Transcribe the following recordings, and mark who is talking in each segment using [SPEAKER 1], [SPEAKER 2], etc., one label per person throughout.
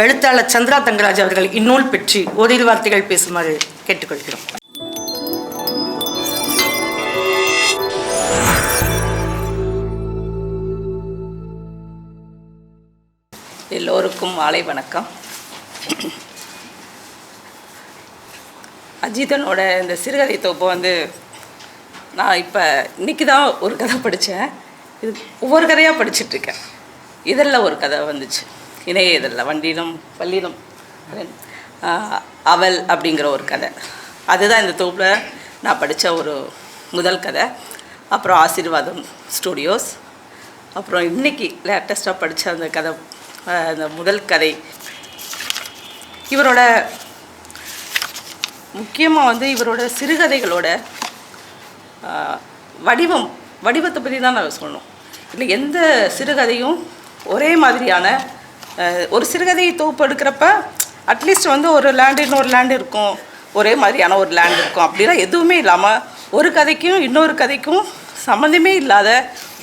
[SPEAKER 1] எழுத்தாளர் சந்திரா தங்கராஜ் அவர்கள் இந்நூல் பற்றி ஓரிரு வார்த்தைகள் பேசுமாறு கேட்டுக்கொள்கிறோம்.
[SPEAKER 2] எல்லோருக்கும் மாலை வணக்கம். அஜிதனோட இந்த சிறுகதை தொகுப்பு வந்து நான் இப்போ இன்னைக்கு தான் ஒரு கதை படித்தேன் இது ஒவ்வொரு கதையாக படிச்சிட்ருக்கேன் இதெல்லாம் ஒரு கதை வந்துச்சு. இணைய இதழில் பள்ளியிலும். அவள் அப்படிங்கிற ஒரு கதை. அதுதான் இந்த தொகுப்பில் நான் படித்த ஒரு முதல் கதை. அப்புறம் ஆசீர்வாதம் ஸ்டூடியோஸ். அப்புறம் இன்னைக்கு லேட்டஸ்ட்டாக படித்த அந்த கதை அந்த முதல் கதை. இவரோட முக்கியமாக வந்து இவரோட சிறுகதைகளோட வடிவம் வடிவத்தை பற்றி தான் நான் சொல்லணும். இல்லை எந்த சிறுகதையும் ஒரே மாதிரியான ஒரு சிறுகதையை தொகுப்பு எடுக்கிறப்ப அட்லீஸ்ட் வந்து ஒரு லேண்டு இன்னொரு லேண்டு இருக்கும். ஒரே மாதிரியான ஒரு லேண்ட் இருக்கும். அப்படிலாம் எதுவுமே இல்லாமல் ஒரு கதைக்கும் இன்னொரு கதைக்கும் சம்மந்தமே இல்லாத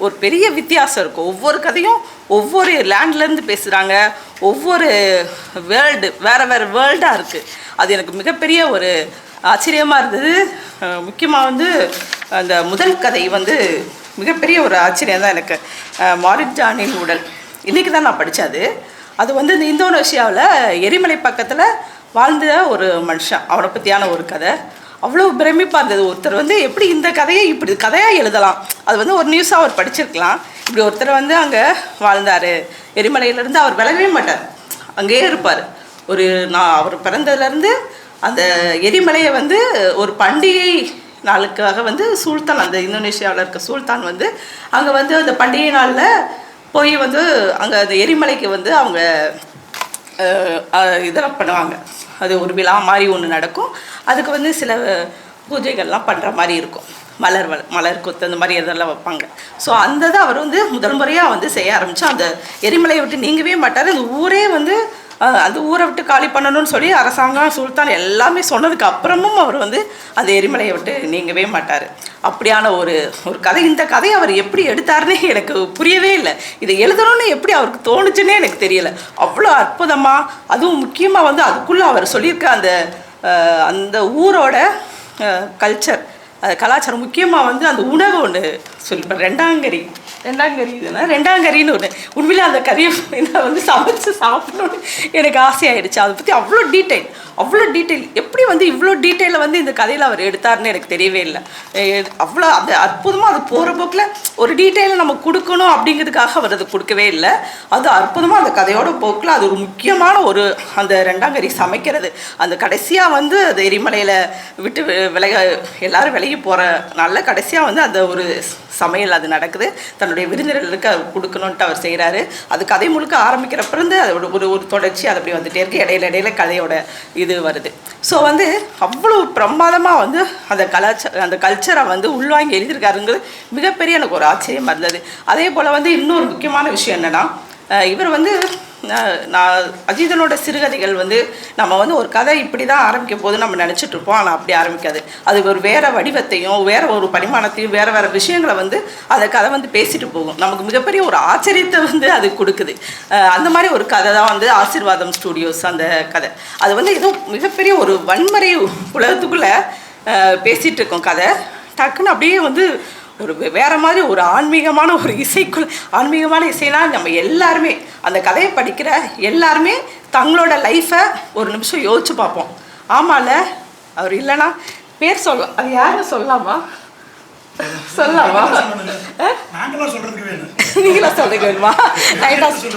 [SPEAKER 2] ஒரு பெரிய வித்தியாசம் இருக்கும். ஒவ்வொரு கதையும் ஒவ்வொரு லேண்ட்லேருந்து பேசுகிறாங்க ஒவ்வொரு வேர்ல்டு வேறு வேறு வேர்ல்டாக இருக்குது அது எனக்கு மிகப்பெரிய ஒரு ஆச்சரியமாக இருந்தது. முக்கியமாக வந்து அந்த முதல் கதை வந்து மிகப்பெரிய ஒரு ஆச்சரியம் தான் எனக்கு மாரிட் ஜானின் உடல். இன்றைக்கி தான் நான் படித்தேன் அது வந்து இந்த இந்தோனேஷியாவில் எரிமலை பக்கத்தில் வாழ்ந்த ஒரு மனுஷன். அவனை பற்றியான ஒரு கதை. அவ்வளோ பிரமிப்பாக இருந்தது. ஒருத்தர் வந்து எப்படி இந்த கதையை இப்படி கதையாக எழுதலாம்? அது வந்து ஒரு நியூஸாக அவர் படிச்சிருக்கலாம். இப்படி ஒருத்தர் வந்து அங்கே வாழ்ந்தார். எரிமலையிலேருந்து அவர் விலகவே மாட்டார். அங்கேயே இருப்பார். ஒரு நான் அவர் பிறந்ததுலேருந்து அந்த எரிமலையை வந்து ஒரு பண்டிகை நாளுக்காக வந்து சுல்தான். அந்த இந்தோனேஷியாவில் இருக்க சுல்தான் வந்து அங்கே வந்து அந்த பண்டிகை நாளில் போய் வந்து அங்கே அந்த எரிமலைக்கு வந்து அவங்க இதெல்லாம் பண்ணுவாங்க. அது ஒரு விழா மாதிரி ஒன்று நடக்கும். அதுக்கு வந்து சில பூஜைகள்லாம் பண்ணுற மாதிரி இருக்கும். மலர் வள மலர் கொத்து அந்த மாதிரி இதெல்லாம் வைப்பாங்க. ஸோ அந்ததை அவர் வந்து முதல் முறையாக வந்து செய்ய ஆரம்பித்து அந்த எரிமலையை விட்டு நீங்கவே மாட்டார். அந்த ஊரே வந்து அது அந்த ஊரை விட்டு காலி பண்ணணும்னு சொல்லி அரசாங்கம் சுல்தான் எல்லாமே சொன்னதுக்கு அப்புறமும் அவர் வந்து அந்த எரிமலையை விட்டு நீங்கவே மாட்டார். அப்படியான ஒரு ஒரு கதை. இந்த கதையை அவர் எப்படி எடுத்தாருன்னே எனக்கு புரியவே இல்லை. இதை எழுதணும்னு எப்படி அவருக்கு தோணுச்சுன்னே எனக்கு தெரியலை. அவ்வளோ அற்புதமாக அதுவும் முக்கியமாக வந்து அதுக்குள்ளே அவர் சொல்லியிருக்க அந்த அந்த ஊரோட கல்ச்சர் கலாச்சாரம். முக்கியமாக வந்து அந்த உணவு ஒன்று சொல்லிப்பேன் ரெண்டாங்கரி ரெண்டாங்கரி இதுனா ரெண்டாங்கரின்னு ஒன்று உண்மையில் அந்த கறியை நான் வந்து சமைச்சு சாப்பிடணும்னு எனக்கு ஆசையாயிடுச்சு. அதை பற்றி அவ்வளோ டீட்டெயில் அவ்வளோ டீட்டெயில் எப்படி வந்து இவ்வளோ டீட்டெயிலில் வந்து இந்த கதையில் அவர் எடுத்தாருன்னு எனக்கு தெரியவே இல்லை. அவ்வளோ அது அற்புதமாக அது போகிற போக்கில் ஒரு டீட்டெயிலை நம்ம கொடுக்கணும் அப்படிங்கிறதுக்காக அவர் அதை கொடுக்கவே இல்லை. அது அற்புதமாக அந்த கதையோட போக்கில் அது ஒரு முக்கியமான ஒரு அந்த ரெண்டாங்கரி சமைக்கிறது. அந்த கடைசியாக வந்து அது எரிமலையில் விட்டு விலக எல்லாரும் விலகி போகிற நல்ல கடைசியாக வந்து அந்த ஒரு சமையல் அது நடக்குது. தன்னுடைய விருந்தினர்களுக்கு அவர் கொடுக்கணுன்ட்டு அவர் செய்கிறாரு அது கதை முழுக்க ஆரம்பிக்கிறப்பருந்து அதோட ஒரு ஒரு தொடர்ச்சி அது அப்படி வந்துட்டே இருக்கு. இடையில இடையில கதையோட இது வருது. ஸோ வந்து அவ்வளோ பிரமாதமாக வந்து அந்த கலாச்சார அந்த கல்ச்சரை வந்து உள்வாங்கி எழுதியிருக்காருங்கிறது மிகப்பெரிய எனக்கு ஒரு ஆச்சரியமாக இருந்தது. அதே போல் வந்து இன்னொரு முக்கியமான விஷயம் என்னென்னா இவர் வந்து நான் அஜிதனோட சிறுகதைகள் வந்து நம்ம வந்து ஒரு கதை இப்படி தான் ஆரம்பிக்க போது நம்ம நினச்சிட்டு இருப்போம். ஆனால் அப்படி ஆரம்பிக்காது. அது ஒரு வேறு வடிவத்தையும் வேற ஒரு பரிமாணத்தையும் வேறு வேறு விஷயங்களை வந்து அந்த கதை வந்து பேசிட்டு போகும். நமக்கு மிகப்பெரிய ஒரு ஆச்சரியத்தை வந்து அது கொடுக்குது. அந்த மாதிரி ஒரு கதை தான் வந்து ஆசீர்வாதம் ஸ்டூடியோஸ் அந்த கதை. அது வந்து ஏதோ மிகப்பெரிய ஒரு வன்முறை உலகத்துக்குள்ளே பேசிகிட்டு இருக்கோம் கதை. டக்குன்னு அப்படியே வந்து ஒரு வேற மாதிரி ஒரு ஆன்மீகமான ஒரு இசைக்குள் ஆன்மீகமான இசைனா நம்ம எல்லாருமே அந்த கதையை படிக்கிற எல்லாருமே தங்களோட லைஃப்பை ஒரு நிமிஷம் யோசிச்சு பார்ப்போம். ஆமால அவர் இல்லைன்னா பேர் சொல்லலாம் அது யாருன்னு சொல்லலாமா? சொல்லலாமா?
[SPEAKER 3] நாங்களாம் சொல்றதுக்கு வேணும்.
[SPEAKER 2] நீங்களா சொல்றீங்க வேணுமா?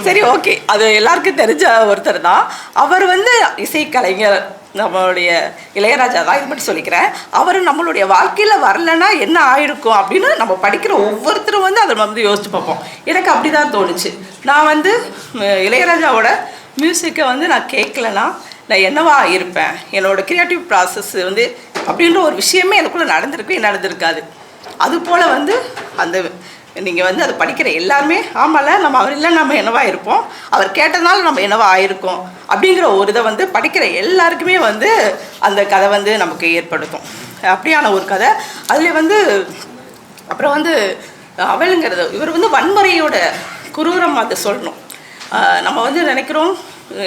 [SPEAKER 2] சரி ஓகே அது எல்லாருக்கும் தெரிஞ்ச ஒருத்தர் தான். அவர் வந்து இசைக்கலைஞர். நம்மளுடைய இளையராஜா தான் இது மட்டும் சொல்லிக்கிறேன். அவர் நம்மளுடைய வாழ்க்கையில் வரலன்னா என்ன ஆயிருக்கும் அப்படின்னு நம்ம படிக்கிற ஒவ்வொருத்தரும் வந்து அதை வந்து யோசிச்சு பார்ப்போம். எனக்கு அப்படி தான் தோணுச்சு. நான் வந்து இளையராஜாவோட மியூசிக்கை வந்து நான் கேட்கலன்னா நான் என்னவா இருப்பேன்? என்னோட கிரியேட்டிவ் ப்ராசஸ் வந்து அப்படின்ற ஒரு விஷயமே எனக்குள்ளே நடந்திருக்கு நடந்திருக்காது. அது போல் வந்து அந்த நீங்கள் வந்து அதை படிக்கிற எல்லாருமே ஆமால நம்ம அவர் இல்லை நம்ம என்னவா இருப்போம்? அவர் கேட்டதுனால நம்ம என்னவா ஆயிருக்கோம்? அப்படிங்கிற ஒரு இதை வந்து படிக்கிற எல்லாருக்குமே வந்து அந்த கதை வந்து நமக்கு ஏற்படுத்தும். அப்படியான ஒரு கதை. அதில் வந்து அப்புறம் வந்து அவளுங்கிறது இவர் வந்து வன்முறையோட குரூரம் அதை சொல்லணும். நம்ம வந்து நினைக்கிறோம்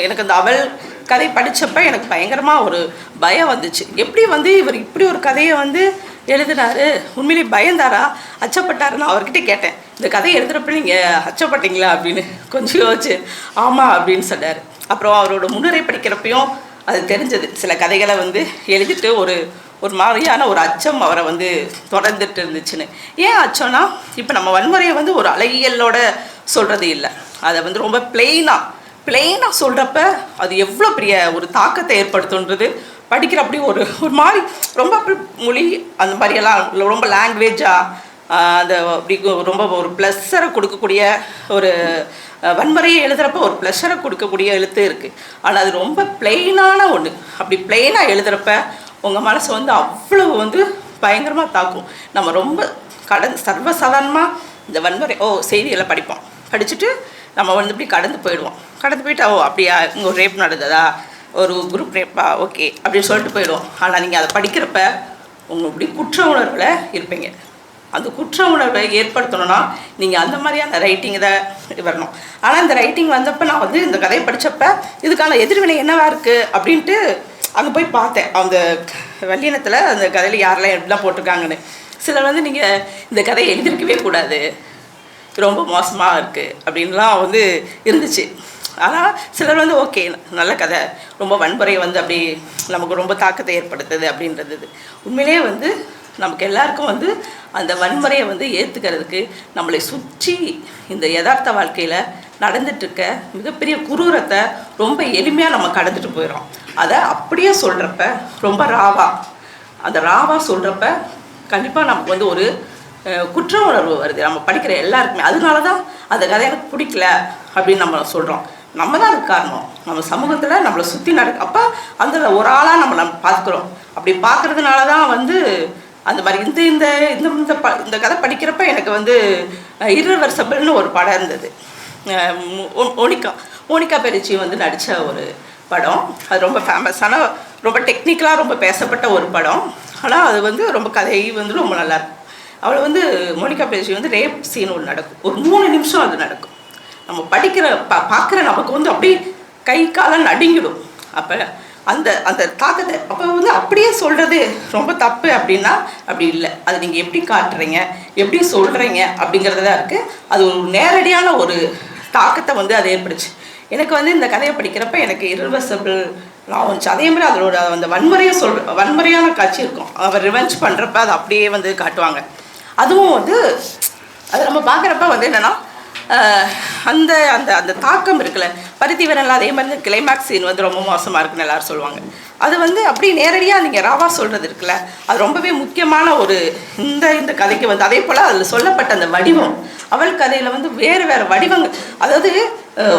[SPEAKER 2] எனக்கு அந்த அவள் கதை படிச்சப்ப எனக்கு பயங்கரமாக ஒரு பயம் வந்துச்சு. எப்படி வந்து இவர் இப்படி ஒரு கதையை வந்து எழுதினாரு? உண்மையிலே பயந்தாரா? அச்சப்பட்டாருன்னு அவர்கிட்ட கேட்டேன். இந்த கதையை எழுதுகிறப்ப நீங்கள் அச்சப்பட்டீங்களா அப்படின்னு கொஞ்சம் யோசிச்சு ஆமாம் அப்படின்னு சொன்னார். அப்புறம் அவரோட முன்னுரை படிக்கிறப்பையும் அது தெரிஞ்சது. சில கதைகளை வந்து எழுதிட்டு ஒரு ஒரு மாதிரியான ஒரு அச்சம் அவரை வந்து தொடர்ந்துட்டு இருந்துச்சுன்னு. ஏன் அச்சம்னா இப்போ நம்ம வன்முறையை வந்து ஒரு அழகியலோட சொல்கிறது இல்லை. அதை வந்து ரொம்ப பிளெயினாக பிளெயினாக சொல்கிறப்ப அது எவ்வளோ பெரிய ஒரு தாக்கத்தை ஏற்படுத்துன்றது படிக்கிற அப்படி ஒரு ஒரு மாதிரி ரொம்ப அப்படி மொழி அந்த மாதிரியெல்லாம் ரொம்ப லாங்குவேஜாக அந்த அப்படி ரொம்ப ஒரு ப்ளஸ்ஸரை கொடுக்கக்கூடிய ஒரு வன்முறையை எழுதுகிறப்ப ஒரு ப்ளஷரை கொடுக்கக்கூடிய எழுத்து இருக்குது ஆனால் அது ரொம்ப பிளெயினான ஒன்று அப்படி பிளெயினாக எழுதுகிறப்ப உங்கள் மனசு வந்து அவ்வளவு வந்து பயங்கரமாக தாக்கும். நம்ம ரொம்ப கடந்து சர்வசாதாரணமாக இந்த வன்முறை ஓ செய்திகளை படிப்போம். படிச்சுட்டு நம்ம வந்து இப்படி கடந்து போயிடுவோம். கடந்து போயிட்டு ஓ அப்படியா இங்கே ஒரு ரேப் நடந்ததா? ஒரு குரூப் ரேப்பா ஓகே அப்படின்னு சொல்லிட்டு போயிடுவோம். ஆனால் நீங்கள் அதை படிக்கிறப்ப உங்கள் இப்படி குற்ற உணர்வில் இருப்பீங்க. அந்த குற்ற உணர்வை ஏற்படுத்தணும்னா நீங்கள் அந்த மாதிரியான ரைட்டிங் இதை வரணும். ஆனால் இந்த ரைட்டிங் வந்தப்போ நான் வந்து இந்த கதையை படித்தப்ப இதுக்கான எதிர்வினை என்னவாக இருக்குது அப்படின்ட்டு அங்கே போய் பார்த்தேன். அந்த வல்லினத்தில் அந்த கதையில் யாரெல்லாம் எப்படிலாம் போட்டிருக்காங்கன்னு. சிலர் வந்து நீங்கள் இந்த கதையை எழுதிருக்கவே கூடாது. ரொம்ப மோசமாக இருக்குது அப்படின்லாம் வந்து இருந்துச்சு. ஆனால் சிலர் வந்து ஓகே நல்ல கதை. ரொம்ப வன்முறை வந்து அப்படி நமக்கு ரொம்ப தாக்கத்தை ஏற்படுத்துது அப்படின்றது உண்மையிலேயே வந்து நமக்கு எல்லாருக்கும் வந்து அந்த வன்முறையை வந்து ஏற்றுக்கிறதுக்கு நம்மளை சுற்றி இந்த யதார்த்த வாழ்க்கையில் நடந்துட்டுருக்க மிகப்பெரிய குரூரத்தை ரொம்ப எளிமையாக நம்ம கடந்துட்டு போயிடும் அதை அப்படியே சொல்கிறப்ப ரொம்ப ராவா. அந்த ராவா சொல்கிறப்ப கண்டிப்பாக நமக்கு வந்து ஒரு குற்ற உணர்வு வருது. நம்ம படிக்கிற எல்லாருக்குமே. அதனால தான் அந்த கதை எனக்கு பிடிக்கல அப்படின்னு நம்ம சொல்கிறோம் நம்ம தான் அதுக்கு காரணம். நம்ம சமூகத்தில் நம்மளை சுற்றி நடக்க அப்போ அந்த ஒரு ஆளாக நம்ம நம்ம பார்த்துக்குறோம். அப்படி பார்க்கறதுனால தான் வந்து அந்த மாதிரி இந்த இந்த இந்த இந்த ப இந்த கதை படிக்கிறப்ப எனக்கு வந்து இருவர்சபிள்னு ஒரு படம் இருந்தது. ஓனிகா ஓனிகா மோ- மோனிகா பெரிச்சி வந்து நடித்த ஒரு படம். அது ரொம்ப ஃபேமஸான ரொம்ப டெக்னிக்கலாக ரொம்ப பேசப்பட்ட ஒரு படம். ஆனால் அது வந்து ரொம்ப கதை வந்து ரொம்ப நல்லா இருக்கும். அவளை வந்து மோனிகா பெரிச்சி வந்து ரேப் சீன் ஒன்று நடக்கும். ஒரு மூணு நிமிஷம் அது நடக்கும். நம்ம படிக்கிற பா பார்க்குற நமக்கு வந்து அப்படியே கை காலம் நடுங்கிடும். அப்போ அந்த அந்த தாக்கத்தை அப்போ வந்து அப்படியே சொல்கிறது ரொம்ப தப்பு அப்படின்னா அப்படி இல்லை. அது நீங்கள் எப்படி காட்டுறீங்க? எப்படி சொல்கிறீங்க அப்படிங்கிறது தான் இருக்குது அது ஒரு நேரடியான ஒரு தாக்கத்தை வந்து அது ஏற்படுச்சு. எனக்கு வந்து இந்த கதையை படிக்கிறப்ப எனக்கு irreversible நான் வந்துச்சு அதே மாதிரி அதோட அந்த வன்முறையை சொல் வன்முறையான காட்சி இருக்கும். அவர் ரிவெஞ்ச் பண்ணுறப்ப அதை அப்படியே வந்து காட்டுவாங்க. அதுவும் வந்து அது நம்ம பார்க்குறப்ப வந்து என்னென்னா அந்த அந்த அந்த தாக்கம் இருக்குல்ல. பருத்தி விரல் அதே மாதிரி கிளைமேக்ஸ் சீன் வந்து ரொம்ப மோசமாக இருக்குன்னு எல்லாரும் சொல்லுவாங்க. அது வந்து அப்படி நேரடியாக நீங்கள் ராவா சொல்கிறது இருக்குல்ல. அது ரொம்பவே முக்கியமான ஒரு இந்த இந்த கதைக்கு வந்து அதே போல் அதில் சொல்லப்பட்ட அந்த வடிவம் அவள் கதையில் வந்து வேறு வேறு வடிவங்கள். அதாவது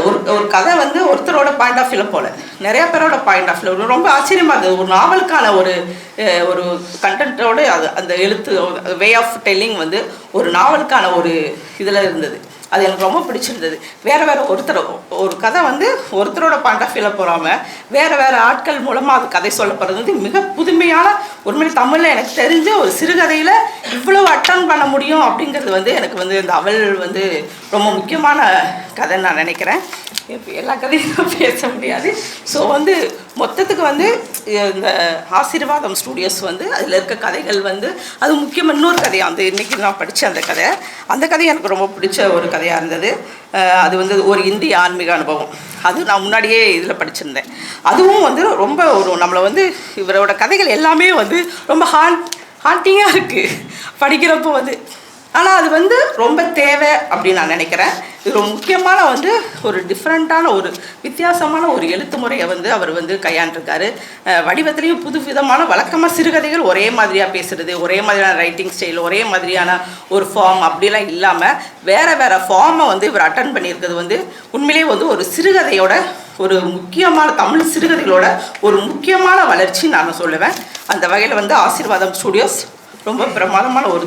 [SPEAKER 2] ஒரு ஒரு கதை வந்து ஒருத்தரோட பாயிண்ட் ஆஃப் வியூல போல. நிறைய பேரோட பாயிண்ட் ஆஃப் வியூ ரொம்ப ஆச்சரியமாக இருந்தது ஒரு நாவலுக்கான ஒரு ஒரு கண்டென்ட்டோடு அது அந்த எழுத்து வே ஆஃப் டெல்லிங் வந்து ஒரு நாவலுக்கான ஒரு இதில் இருந்தது. அது எனக்கு ரொம்ப பிடிச்சிருந்தது. வேறு வேறு ஒருத்தர் ஒரு கதை வந்து ஒருத்தரோட பாயிண்ட் ஆஃப் வியூவில் போகாம வேறு வேறு ஆட்கள் மூலமாக அது கதை சொல்லப்படுறது வந்து மிக புதுமையான உண்மையில் தமிழில் எனக்கு தெரிஞ்ச ஒரு சிறுகதையில் இவ்வளோ அட்டன் பண்ண முடியும் அப்படிங்கிறது வந்து எனக்கு வந்து இந்த அவள் வந்து ரொம்ப முக்கியமான கதைன்னு நான் நினைக்கிறேன். எல்லா கதையும் பேச முடியாது. ஸோ வந்து மொத்தத்துக்கு வந்து இந்த ஆசீர்வாதம் ஸ்டூடியோஸ் வந்து அதில் இருக்க கதைகள் வந்து அது முக்கியமாக இன்னொரு கதை அந்த இன்றைக்கி நான் படித்த அந்த கதை. அந்த கதை எனக்கு ரொம்ப பிடிச்ச ஒரு கதையாக இருந்தது. அது வந்து ஒரு இந்திய ஆன்மீக அனுபவம். அது நான் முன்னாடியே இதில் படிச்சிருந்தேன். அதுவும் வந்து ரொம்ப ஒரு நம்மளை வந்து இவரோட கதைகள் எல்லாமே வந்து ரொம்ப ஹான் ஹாண்டிங்காக இருக்குது படிக்கிறப்போ வந்து ஆனால் அது வந்து ரொம்ப தேவை அப்படின்னு நான் நினைக்கிறேன். இது ரொம்ப முக்கியமான வந்து ஒரு டிஃப்ரெண்ட்டான ஒரு வித்தியாசமான ஒரு எழுத்து முறையை வந்து அவர் வந்து கையாண்டிருக்காரு. வடிவத்திலையும் புது விதமான வழக்கமாக சிறுகதைகள் ஒரே மாதிரியாக பேசுறது ஒரே மாதிரியான ரைட்டிங் ஸ்டைல் ஒரே மாதிரியான ஒரு ஃபார்ம் அப்படிலாம் இல்லாமல் வேறு வேறு ஃபார்மை வந்து இவர் அட்டன் பண்ணியிருக்கிறது வந்து உண்மையிலேயே வந்து ஒரு சிறுகதையோட ஒரு முக்கியமான தமிழ் சிறுகதைகளோட ஒரு முக்கியமான வளர்ச்சி நான் சொல்லுவேன். அந்த வகையில் வந்து ஆசீர்வாதம் ஸ்டூடியோஸ் ரொம்ப பிரமாதமான ஒரு